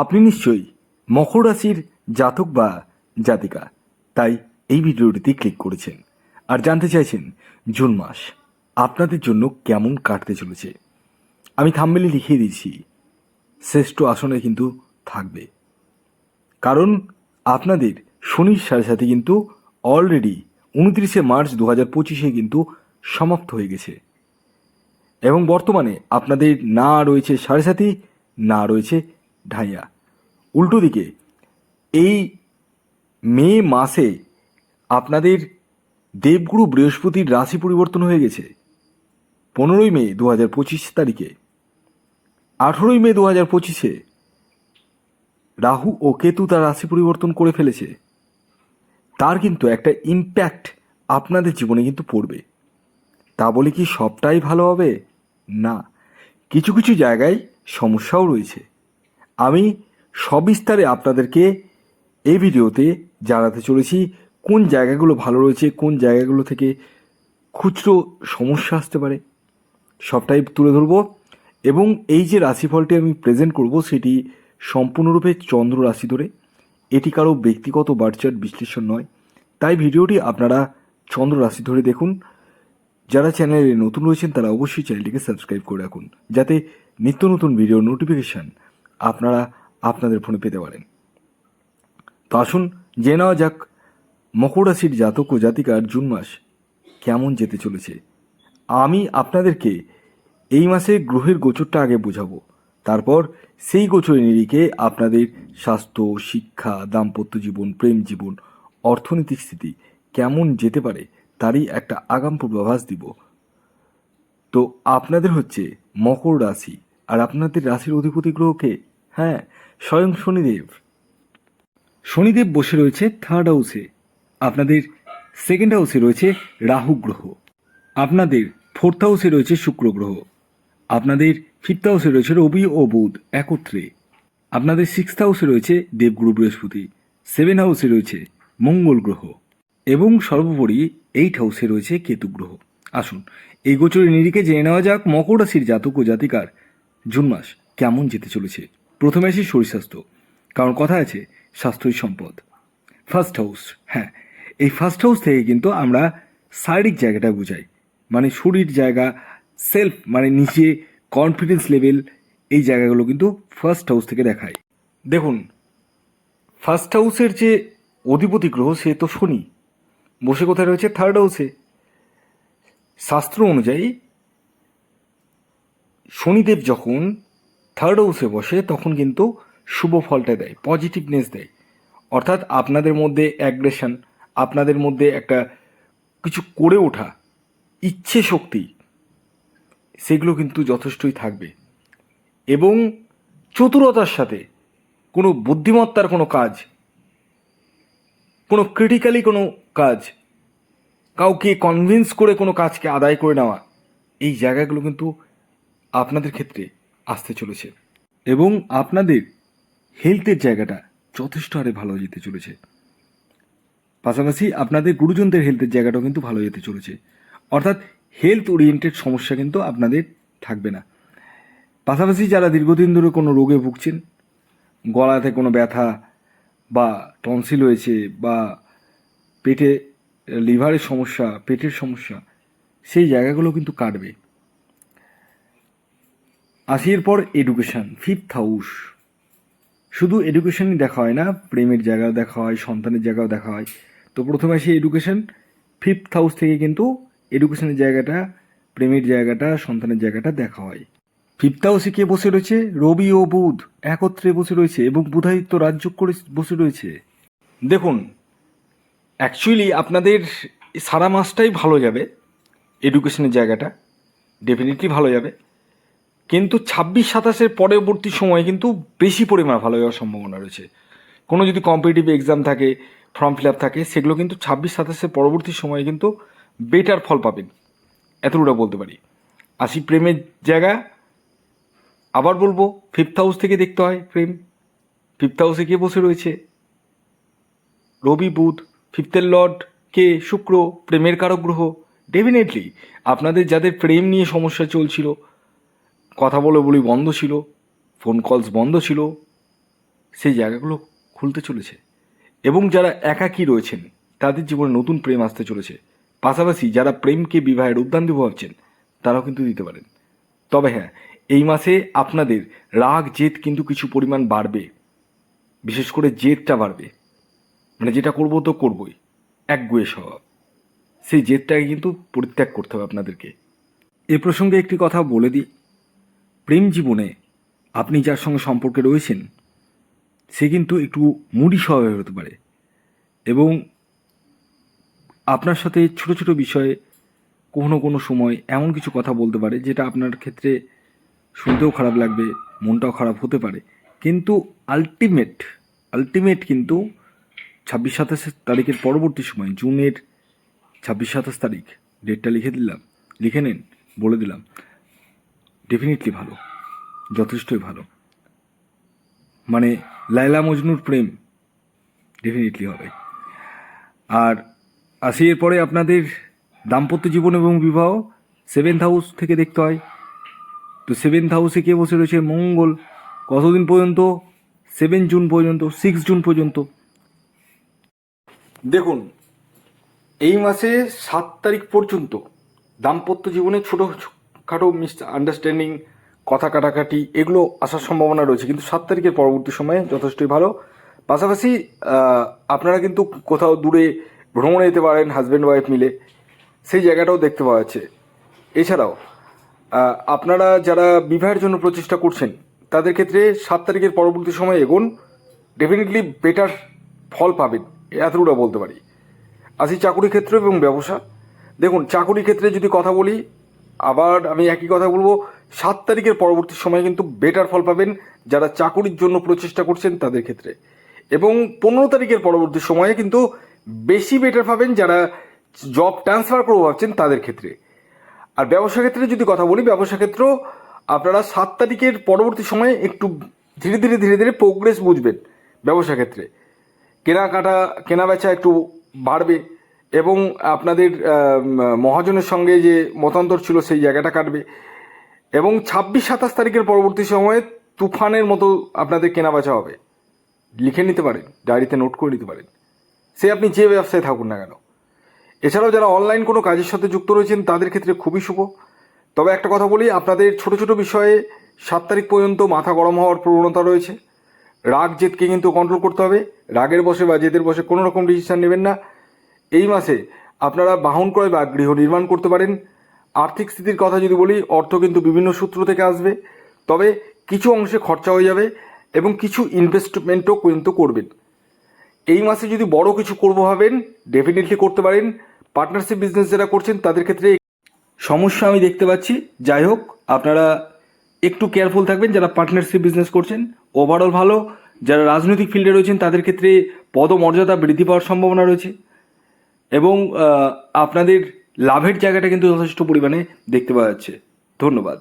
আপনি নিশ্চয়ই মকর রাশির জাতক বা জাতিকা, তাই এই ভিডিওটিতে ক্লিক করেছেন। আর জানতে চাইছেন, জুন মাস আপনাদের জন্য কেমন কাটতে চলেছে? আমি থাম্বেলে লিখিয়ে দিয়েছি, শ্রেষ্ঠ আসনে কিন্তু থাকবে। কারণ আপনাদের শনির সাথে সাথে কিন্তু অলরেডি উনত্রিশে মার্চ দু হাজার পঁচিশে কিন্তু সমাপ্ত হয়ে গেছে। এবং বর্তমানে আপনাদের না রয়েছে সাড়ে সাথী না রয়েছে ঢাইয়া। উল্টো দিকে, এই মে মাসে আপনাদের দেবগুরু বৃহস্পতির রাশি পরিবর্তন হয়ে গেছে। পনেরোই মে দু হাজার পঁচিশ তারিখে। আঠেরোই মে দু হাজার পঁচিশে রাহু ও কেতু তার রাশি পরিবর্তন করে ফেলেছে। তার কিন্তু একটা ইম্প্যাক্ট আপনাদের জীবনে কিন্তু পড়বে। তা বলে কি সবটাই ভালো হবে? না। কিছু কিছু জায়গায় সমস্যাও রয়েছে। আমি সবিস্তারে আপনাদেরকে এই ভিডিওতে জানাতে চলেছি কোন জায়গাগুলো ভালো রয়েছে, কোন জায়গাগুলো থেকে খুচরো সমস্যা আসতে পারে। সবটাই তুলে ধরবো এবং এই যে রাশিফলটি আমি প্রেজেন্ট করব সেটি সম্পূর্ণরূপে চন্দ্র রাশি ধরে। এটি কারও ব্যক্তিগত বার্চার বিশ্লেষণ নয়, তাই ভিডিওটি আপনারা চন্দ্র রাশি ধরে দেখুন। যারা চ্যানেলে নতুন রয়েছেন তারা অবশ্যই চ্যানেলটিকে সাবস্ক্রাইব করে রাখুন, যাতে নিত্য নতুন ভিডিও নোটিফিকেশান আপনারা আপনাদের ফোনে পেতে পারেন। তো আসুন জেনে নেওয়া যাক মকর রাশির জাতক ও জাতিকার জুন মাস কেমন যেতে চলেছে। আমি আপনাদেরকে এই মাসে গ্রহের গোচরটা আগে বোঝাবো। তারপর সেই গোচরের নিরিখে আপনাদের স্বাস্থ্য, শিক্ষা, দাম্পত্য জীবন, প্রেম জীবন, অর্থনৈতিক স্থিতি কেমন যেতে পারে তারই একটা আগাম পূর্বাভাস দিব। তো আপনাদের হচ্ছে মকর রাশি। আর আপনাদের রাশির অধিপতি গ্রহকে হ্যাঁ স্বয়ং শনিদেব। শনিদেব বসে রয়েছে থার্ড হাউসে আপনাদের সেকেন্ড হাউসে রয়েছে রাহু গ্রহ। আপনাদের ফোর্থ হাউসে রয়েছে শুক্র গ্রহ। আপনাদের ফিফথ হাউসে রয়েছে রবি ও বুধ একত্রে। আপনাদের সিক্সথ হাউসে রয়েছে দেবগুরু বৃহস্পতি। সেভেন হাউসে রয়েছে মঙ্গল গ্রহ। এবং সর্বোপরি এইট হাউসে রয়েছে কেতু গ্রহ। আসুন, এই গোচরের নিরিখে জেনে নেওয়া যাক মকর রাশির জাতক ও জাতিকার জুন মাস কেমন যেতে চলেছে। প্রথমে আসি শরীর স্বাস্থ্য কারণ কথা আছে, স্বাস্থ্যই সম্পদ। ফার্স্ট হাউস হ্যাঁ এই ফার্স্ট হাউস থেকে কিন্তু আমরা শারীরিক জায়গাটা বুঝাই মানে শরীর জায়গা সেলফ মানে নিচে কনফিডেন্স লেভেল এই জায়গাগুলো কিন্তু ফার্স্ট হাউস থেকে দেখায় দেখুন ফার্স্ট হাউসের যে অধিপতি গ্রহ সে তো শনি, বসে কোথায় রয়েছে? থার্ড হাউসে শাস্ত্র অনুযায়ী শনিদেব যখন থার্ড হাউসে বসে তখন কিন্তু শুভ ফলটা দেয় পজিটিভনেস দেয়। অর্থাৎ আপনাদের মধ্যে অ্যাগ্রেশন আপনাদের মধ্যে একটা কিছু করে ওঠা, ইচ্ছে শক্তি, সেগুলো কিন্তু যথেষ্টই থাকবে। এবং চতুরতার সাথে কোনো বুদ্ধিমত্তার কোনো কাজ, কোনো ক্রিটিক্যালি কোনো কাজ, কাউকে কনভিন্স করে কোনো কাজকে আদায় করে নেওয়া, এই জায়গাগুলো কিন্তু আপনাদের ক্ষেত্রে আসতে চলেছে। এবং আপনাদের হেলথের জায়গাটা যথেষ্ট হারে ভালো যেতে চলেছে। পাশাপাশি আপনাদের গুরুজনদের হেলথের জায়গাটাও কিন্তু ভালো যেতে চলেছে। অর্থাৎ হেলথ ওরিয়েন্টেড সমস্যা কিন্তু আপনাদের থাকবে না। পাশাপাশি যারা দীর্ঘদিন ধরে কোনো রোগে ভুগছেন, গলাতে কোনো ব্যথা বা টনসিল হয়েছে বা পেটে লিভারের সমস্যা, পেটের সমস্যা, সেই জায়গাগুলো কিন্তু কাটবে। আসি এরপর এডুকেশান ফিফথ হাউস শুধু এডুকেশনই দেখা হয় না, প্রেমের জায়গাও দেখা হয়, সন্তানের জায়গাও দেখা হয়। তো প্রথমে আসি এডুকেশন ফিফথ হাউস থেকে কিন্তু এডুকেশনের জায়গাটা, প্রেমের জায়গাটা, সন্তানের জায়গাটা দেখা হয়। ফিফথ হাউসে কে বসে রয়েছে? রবি ও বুধ একত্রে বসে রয়েছে এবং বুধাদিত্য রাজ্য করে বসে রয়েছে। দেখুন অ্যাকচুয়ালি আপনাদের সারা মাসটাই ভালো যাবে এডুকেশনের জায়গাটা। ডেফিনেটলি ভালো যাবে। কিন্তু ছাব্বিশ সাতাশের পরবর্তী সময় কিন্তু বেশি পরিমাণ ভালো হওয়ার সম্ভাবনা রয়েছে। কোনো যদি কম্পিটিটিভ এক্সাম থাকে ফর্ম ফিল আপ থাকে, সেগুলো কিন্তু ছাব্বিশ সাতাশের পরবর্তী সময়ে কিন্তু বেটার ফল পাবেন। এতটুকু বলতে পারি। আসি প্রেমের জায়গা। আবার বলব ফিফথ হাউস থেকে দেখতে হয় প্রেম। ফিফথ হাউসে কে বসে রয়েছে? রবি, বুধ ফিফথের লর্ড, কে, শুক্র, প্রেমের কারক গ্রহ। ডেফিনেটলি আপনাদের যাদের প্রেম নিয়ে সমস্যা চলছিল কথা বলে বলি বন্ধ ছিল ফোন কলস বন্ধ ছিল, সেই জায়গাগুলো খুলতে চলেছে। এবং যারা একাকী রয়েছেন, তাদের জীবনে নতুন প্রেম আসতে চলেছে। পাশাপাশি যারা প্রেমকে বিবাহের উদ্যান দিব ভাবছেন, তারাও কিন্তু দিতে পারেন। তবে হ্যাঁ এই মাসে আপনাদের রাগ, জেদ কিন্তু কিছু পরিমাণ বাড়বে। বিশেষ করে জেদটা বাড়বে। মানে যেটা করব তো করবই। একগুয়ে স্বভাব। সেই জেদটাকে কিন্তু পরিত্যাগ করতে হবে আপনাদেরকে। এ প্রসঙ্গে একটি কথা বলে দিই। প্রেম জীবনে আপনি যার সঙ্গে সম্পর্কে রয়েছেন, সে কিন্তু একটু মুডি স্বভাবের হতে পারে। এবং আপনার সাথে ছোট ছোট বিষয়ে কোনো কোনো সময় এমন কিছু কথা বলতে পারে, যেটা আপনার ক্ষেত্রে শুনতেও খারাপ লাগবে, মনটাও খারাপ হতে পারে। কিন্তু আলটিমেট আলটিমেট কিন্তু ছাব্বিশ সাতাশ তারিখের পরবর্তী সময়, জুনের ছাব্বিশ সাতাশ তারিখ ডেটটা লিখে দিলাম, লিখে নিন, বলে দিলাম। ডেফিনেটলি ভালো, যথেষ্টই ভালো। মানে লাইলা মজনুর প্রেম ডেফিনেটলি হবে। আর আসি এরপরে আপনাদের দাম্পত্য জীবন এবং বিবাহ সেভেন্থ হাউস থেকে দেখতে হয়। তো সেভেন্থ হাউসে কে বসে রয়েছে? মঙ্গল। কতদিন পর্যন্ত? সেভেন জুন পর্যন্ত সিক্স জুন পর্যন্ত। দেখুন, এই মাসে সাত তারিখ পর্যন্ত দাম্পত্য জীবনে ছোটো খাটো মিস আন্ডারস্ট্যান্ডিং কথা কাটাকাটি, এগুলো আসার সম্ভাবনা রয়েছে। কিন্তু সাত তারিখের পরবর্তী সময়ে যথেষ্টই ভালো। পাশাপাশি আপনারা কিন্তু কোথাও দূরে ভ্রমণে যেতে পারেন হাজব্যান্ড ওয়াইফ মিলে। সেই জায়গাটাও দেখতে পাওয়া যাচ্ছে। এছাড়াও আপনারা যারা বিবাহের জন্য প্রচেষ্টা করছেন, তাদের ক্ষেত্রে সাত তারিখের পরবর্তী সময়ে এগোন। ডেফিনেটলি বেটার ফল পাবেন, এতটুকুটা বলতে পারি। আসি চাকুরি ক্ষেত্র এবং ব্যবসা। দেখুন, চাকুরি ক্ষেত্রে যদি কথা বলি আবার আমি একই কথা বলব, সাত তারিখের পরবর্তী সময়ে কিন্তু বেটার ফল পাবেন যারা চাকুরির জন্য প্রচেষ্টা করছেন তাদের ক্ষেত্রে। এবং পনেরো তারিখের পরবর্তী সময়ে কিন্তু বেশি বেটার পাবেন যারা জব ট্রান্সফার করব ভাবছেন তাদের ক্ষেত্রে। আর ব্যবসা ক্ষেত্রে যদি কথা বলি, ব্যবসা ক্ষেত্র আপনারা সাত তারিখের পরবর্তী সময়ে একটু ধীরে ধীরে ধীরে ধীরে প্রোগ্রেস বুঝবেন ব্যবসা ক্ষেত্রে। কেনাকাটা কেনা বেচা একটু বাড়বে। এবং আপনাদের মহাজনের সঙ্গে যে মতান্তর ছিল সেই জায়গাটা কাটবে। এবং ছাব্বিশ সাতাশ তারিখের পরবর্তী সময়ে তুফানের মতো আপনাদের কেনা বেচা হবে। লিখে নিতে পারেন, ডায়েরিতে নোট করে নিতে পারেন। সে আপনি যে ব্যবসায় থাকুন না কেন। এছাড়াও যারা অনলাইন কোনো কাজের সাথে যুক্ত রয়েছেন, তাদের ক্ষেত্রে খুবই শুভ। তবে একটা কথা বলি, আপনাদের ছোট ছোট বিষয়ে সাত তারিখ পর্যন্ত মাথা গরম হওয়ার প্রবণতা রয়েছে। রাগ জেদকে কিন্তু কন্ট্রোল করতে হবে। রাগের বসে বা জেদের বসে কোনো রকম ডিসিশন নেবেন না। এই মাসে আপনারা বাহন ক্রয় বা গৃহ নির্মাণ করতে পারেন। আর্থিক স্থিতির কথা যদি বলি, অর্থ কিন্তু বিভিন্ন সূত্র থেকে আসবে। তবে কিছু অংশে খরচা হয়ে যাবে এবং কিছু ইনভেস্টমেন্টও কিন্তু করবেন। এই মাসে যদি বড় কিছু করব ভাবেন ডেফিনেটলি করতে পারেন। পার্টনারশিপ বিজনেস যারা করছেন, তাদের ক্ষেত্রে সমস্যা আমি দেখতে পাচ্ছি। যাই হোক, আপনারা একটু কেয়ারফুল থাকবেন। যারা পার্টনারশিপ বিজনেস করছেন ওভারঅল ভালো। যারা রাজনৈতিক ফিল্ডে রয়েছেন, তাদের ক্ষেত্রে পদমর্যাদা বৃদ্ধি পাওয়ার সম্ভাবনা রয়েছে। এবং আপনাদের লাভের জায়গাটা কিন্তু যথেষ্ট পরিমাণে দেখতে পাওয়া যাচ্ছে। ধন্যবাদ।